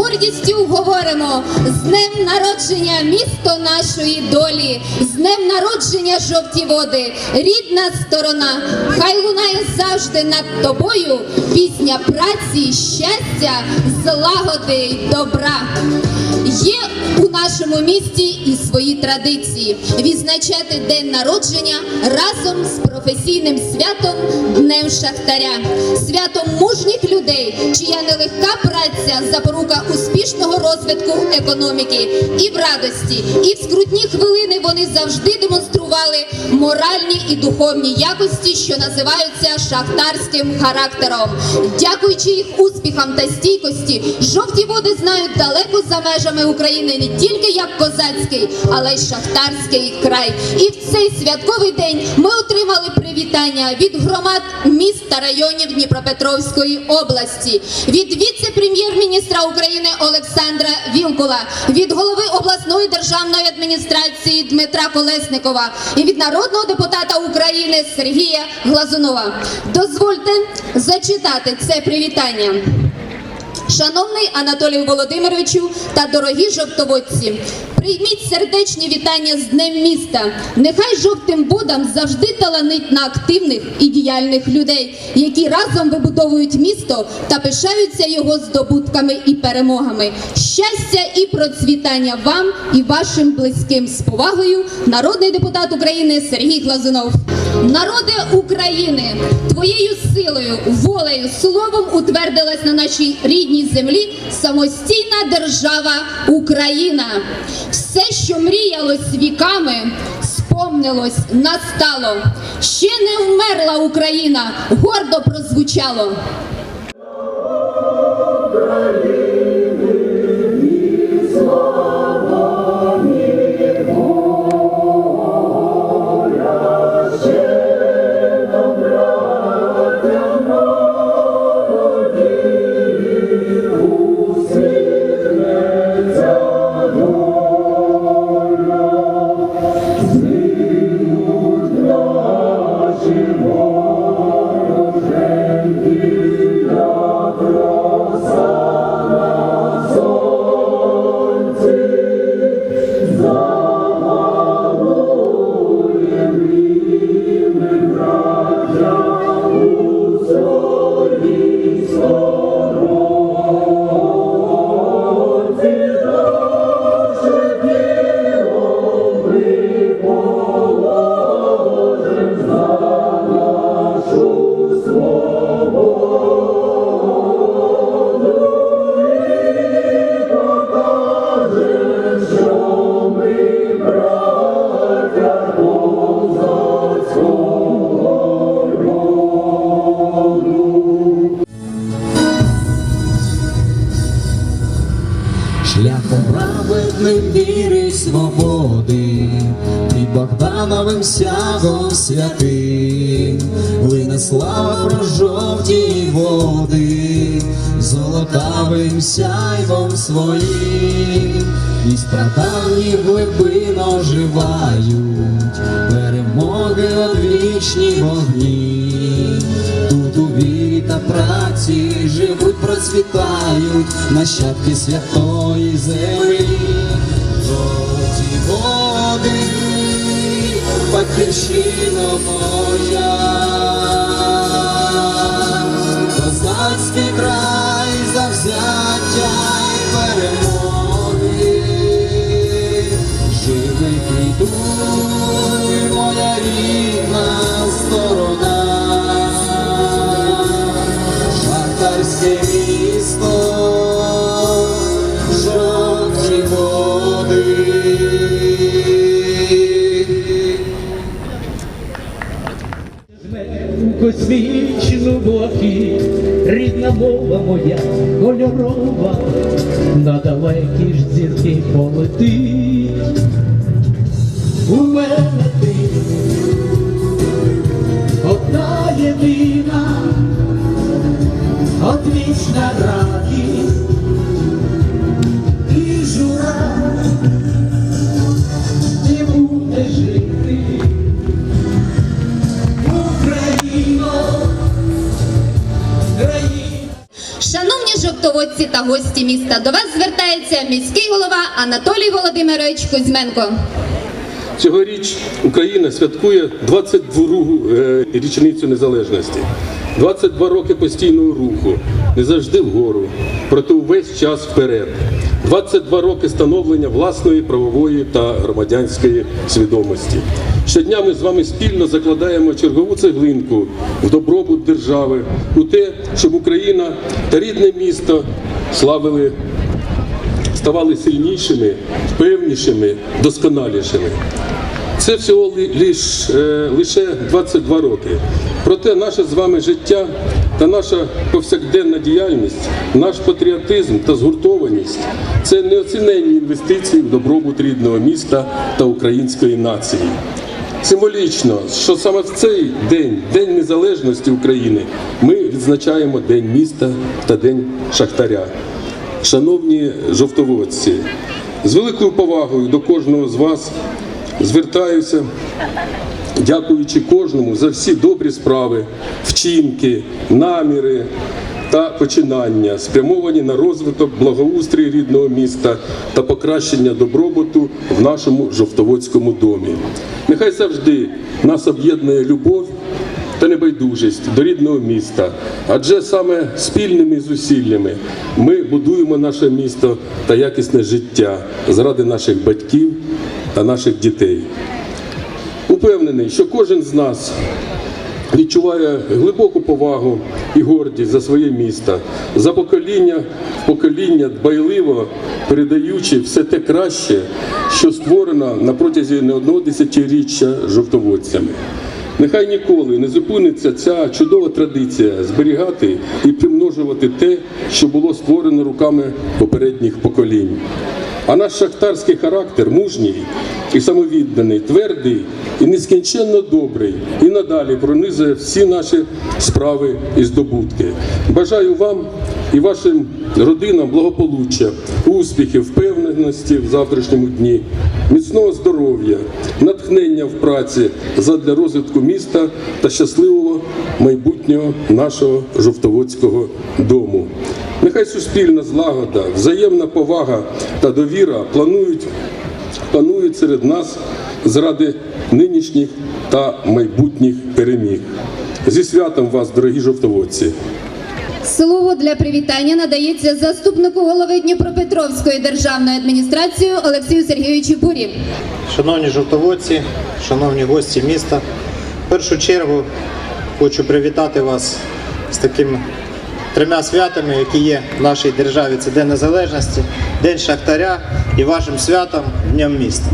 гордістю говоримо з днем народження місто нашої долі, з днем народження жовті води, рідна сторона. Хай лунає завжди над тобою пісня праці, щастя, злагоди й добра. Є у нашому місті і свої традиції. Відзначати день народження разом з професійним святом Днем Шахтаря, святом мужніх людей, чия нелегка праця запорука успішного розвитку економіки і в радості, і в скрутні хвилини вони завжди демонстрували моральні і духовні якості, що називаються шахтарським характером. Дякуючи їх успіхам та стійкості, жовті води знають далеко за межами України не тільки як козацький, але й шахтарський край. І в цей святковий день ми отримали привітання від громад міст та районів Дніпропетровської області, від віце-прем'єр-міністра України Олександра Вілкула, від голови обласної державної адміністрації Дмитра Колесникова і від народного депутата України Сергія Глазунова. Дозвольте зачитати це привітання. Шановний Анатолій Володимировичу та дорогі жовтоводці, прийміть сердечні вітання з Днем міста. Нехай жовтим водам завжди таланить на активних і діяльних людей, які разом вибудовують місто та пишаються його здобутками і перемогами. Щастя і процвітання вам і вашим близьким з повагою, народний депутат України Сергій Глазунов. Народи України, твоєю силою, волею, словом утвердилась на нашій рідній землі самостійна держава Україна. Все, що мріялось віками, спомнилось, настало. Ще не вмерла Україна, гордо прозвучало. Богдановим сягом святим, лине слава про жовті води, золотавим сяйвом своїм, і з прадавніх глибин оживають перемоги одвічні вогні. Тут у вірі та праці живуть, процвітають нащадки святої землі. Батьківщина моя, козацький край завзяття космічну блакить, рідна мова моя кольорова, на далекі ж зірки полетить. У мене ти одна єдина, одвічна радість Жовтоводці та гості міста. До вас звертається міський голова Анатолій Володимирович Кузьменко. Цьогоріч Україна святкує 22-гу е, річницю незалежності. 22 роки постійного руху, не завжди вгору, проте увесь час вперед. 22 роки становлення власної правової та громадянської свідомості. Щодня ми з вами спільно закладаємо чергову цеглинку в добробут держави, у те, щоб Україна та рідне місто славили ставали сильнішими, певнішими, досконалішими. Це всього лиш, е, лише 22 роки. Проте наше з вами життя та наша повсякденна діяльність, наш патріотизм та згуртованість це неоціненні інвестиції в добробут рідного міста та української нації. Символічно, що саме в цей день, День Незалежності України, ми відзначаємо День міста та День Шахтаря. Шановні жовтоводці, з великою повагою до кожного з вас звертаюся, дякуючи кожному за всі добрі справи, вчинки, наміри та починання, спрямовані на розвиток благоустрій рідного міста та покращення добробуту в нашому жовтоводському домі. Нехай завжди нас об'єднує любов та небайдужість до рідного міста. Адже саме спільними зусиллями ми будуємо наше місто та якісне життя заради наших батьків та наших дітей. Упевнений, що кожен з нас відчуває глибоку повагу і гордість за своє місто, за покоління в покоління дбайливо передаючи все те краще, що створено на протязі не одного десятиріччя жовтоводцями. Нехай ніколи не зупиниться ця чудова традиція зберігати і примножувати те, що було створено руками попередніх поколінь. А наш шахтарський характер мужній і самовідданий, твердий і нескінченно добрий, і надалі пронизує всі наші справи і здобутки. Бажаю вам і вашим родинам благополуччя, успіхів, впевненості в завтрашньому дні, міцного здоров'я, натхнення в праці задля розвитку міста та щасливого майбутнього нашого жовтоводського дому. Нехай суспільна злагода, взаємна повага та довіра планують, панують серед нас заради нинішніх та майбутніх переміг. Зі святом вас, дорогі жовтоводці! Слово для привітання надається заступнику голови Дніпропетровської державної адміністрації Олексію Сергійовичу Бурі. Шановні жовтоводці, шановні гості міста, в першу чергу хочу привітати вас з такими трьома святами, які є в нашій державі. Це День Незалежності, День Шахтаря і вашим святом Днем міста.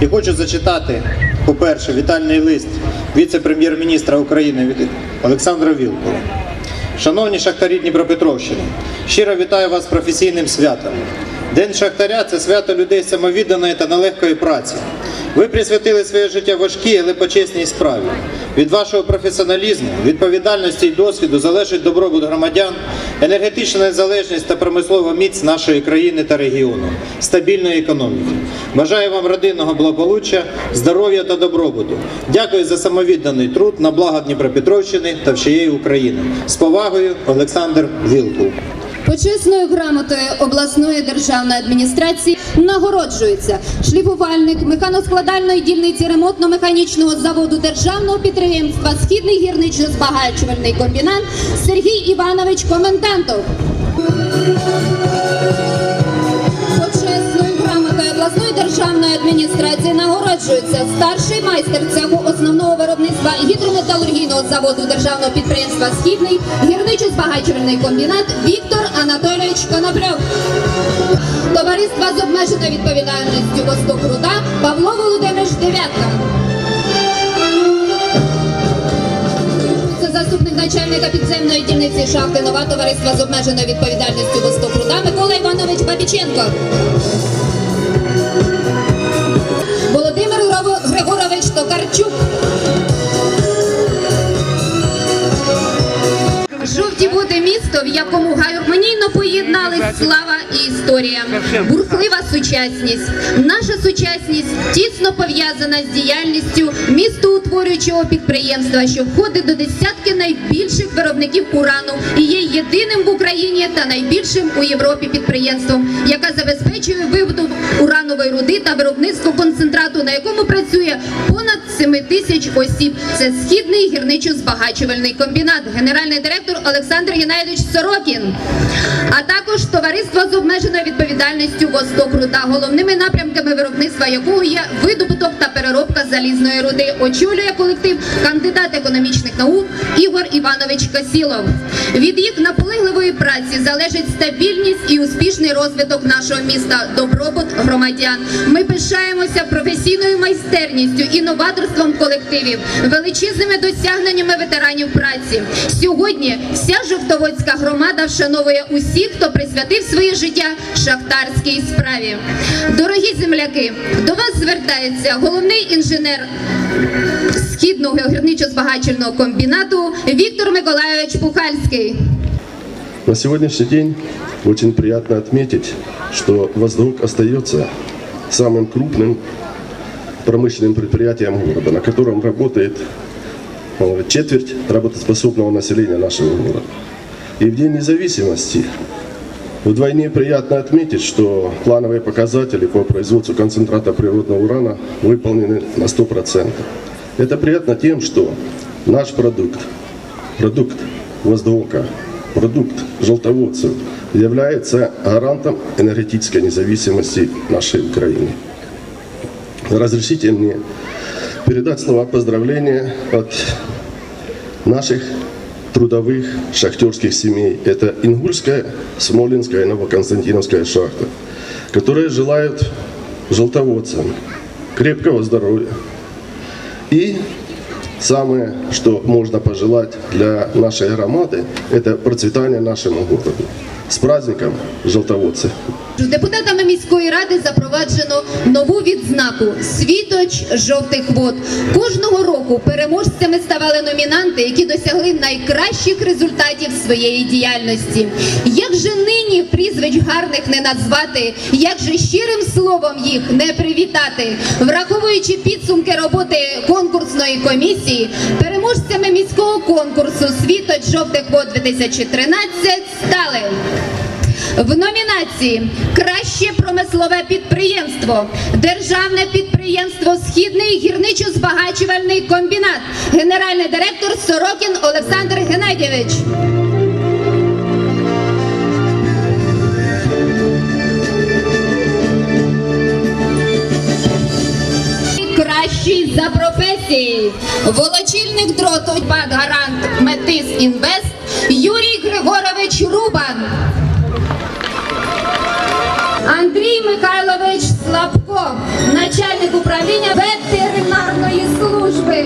І хочу зачитати, по-перше, вітальний лист віце-прем'єр-міністра України Олександра Вілкова. Шановні шахтарі Дніпропетровщини, щиро вітаю вас з професійним святом. День Шахтаря це свято людей самовідданої та нелегкої праці. Ви присвятили своє життя важкій, але почесній справі. Від вашого професіоналізму, відповідальності і досвіду залежить добробут громадян, енергетична незалежність та промислова міць нашої країни та регіону, стабільної економіки. Бажаю вам родинного благополуччя, здоров'я та добробуту. Дякую за самовідданий труд на благо Дніпропетровщини та всієї України. З повагою, Олександр Вілкул. Почесною грамотою обласної державної адміністрації нагороджується шліфувальник механоскладальної дільниці ремонтно-механічного заводу державного підприємства Східний гірничо-збагачувальний комбінат Сергій Іванович Коментантов. Державної адміністрації нагороджується старший майстер цеху основного виробництва гідрометалургійного заводу державного підприємства Східний гірничо-збагачувальний комбінат Віктор Анатолійович Конопльов. Товариства з обмеженою відповідальністю Восток Руда Павло Володимирович Дев'ятка. Заступник начальника підземної дільниці шахти Нова товариства з обмеженою відповідальністю Восток Руда Микола Іванович Бабіченко. Володимир Григорович Токарчук. Жовті буде місто, в якому гармонійно поєднались слава і історія, бурхлива сучасність. Наша сучасність тісно пов'язана з діяльністю містоутворюючого підприємства, що входить до десятки найбільших виробників урану і є єдиним в Україні та найбільшим у Європі підприємством, яка забезпечує виводу уранової руди та виробництво концентрату, на якому працює понад 7 тисяч осіб. Це східний гірничо-збагачувальний комбінат, генеральний директор Олександр Геннадійович Сорокін, а також товариство з обмеженою відповідальністю Восток Руда, головними напрямками виробництва якого є видобуток та переробка залізної руди. Очолює колектив кандидат економічних наук Ігор Іванович Касілов. Від їх наполегливої праці залежить стабільність і успішний розвиток нашого міста, добробут громадян. Ми пишаємося професійною майстерністю, інноваторством колективів, величезними досягненнями ветеранів праці. Сьогодні вся Жовтоводська громада вшановує усіх, хто присвятив своє життя шахтарській справі. Дорогі земляки, до вас звертається головний інженер східного гірничо-збагачувального комбінату Віктор Миколайович Пухальський. На сегодняшний день очень приятно отметить, что Воздук остается самым крупным промышленным предприятием города, на котором работает э, четверть работоспособного населения нашего города. И в День независимости вдвойне приятно отметить, что плановые показатели по производству концентрата природного урана выполнены на 100%. Это приятно тем, что наш продукт, продукт Воздука, продукт желтоводцев является гарантом энергетической независимости нашей Украины. Разрешите мне передать слова поздравления от наших трудовых шахтерских семей. Это Ингульская, Смолинская и Новоконстантиновская шахта, которые желают желтоводцам крепкого здоровья и самое, что можно пожелать для нашей громады, это процветание нашему городу. С праздником, жовтоводці! Депутатами міської ради запроваджено нову відзнаку Світоч жовтих вод. Кожного року переможцями ставали номінанти, які досягли найкращих результатів своєї діяльності. Як же нині прізвищ гарних не назвати, як же щирим словом їх не привітати, враховуючи підсумки роботи конкурсної комісії, переможцями міського конкурсу Світоч жовтих вод 2013 стали. В номінації Краще промислове підприємство, Державне підприємство Східний гірничо-збагачувальний комбінат, генеральний директор Сорокін Олександр Геннадійович. Кращий за професією. Волочільник дроту гарант Метис Інвест Юрій Григорович Рубан. Андрій Михайлович Слабко, начальник управління ветеринарної служби.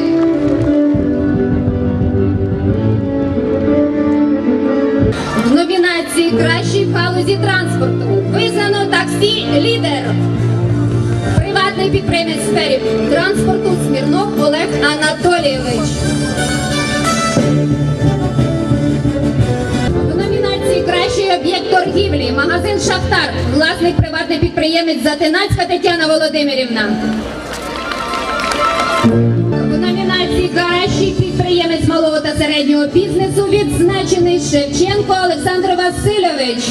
В номінації Кращий в галузі транспорту визнано таксі лідер. Приватний підприємець в сфері транспорту Смірнов Олег Анатолійович. В номінації Кращий об'єкт торгівлі, магазин Шахтар, власник приватний підприємець Затинацька Тетяна Володимирівна. В номінації Кращий підприємець малого та середнього бізнесу відзначений Шевченко Олександр Васильович.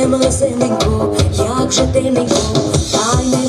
лисиненько, як же ти не йшов, та не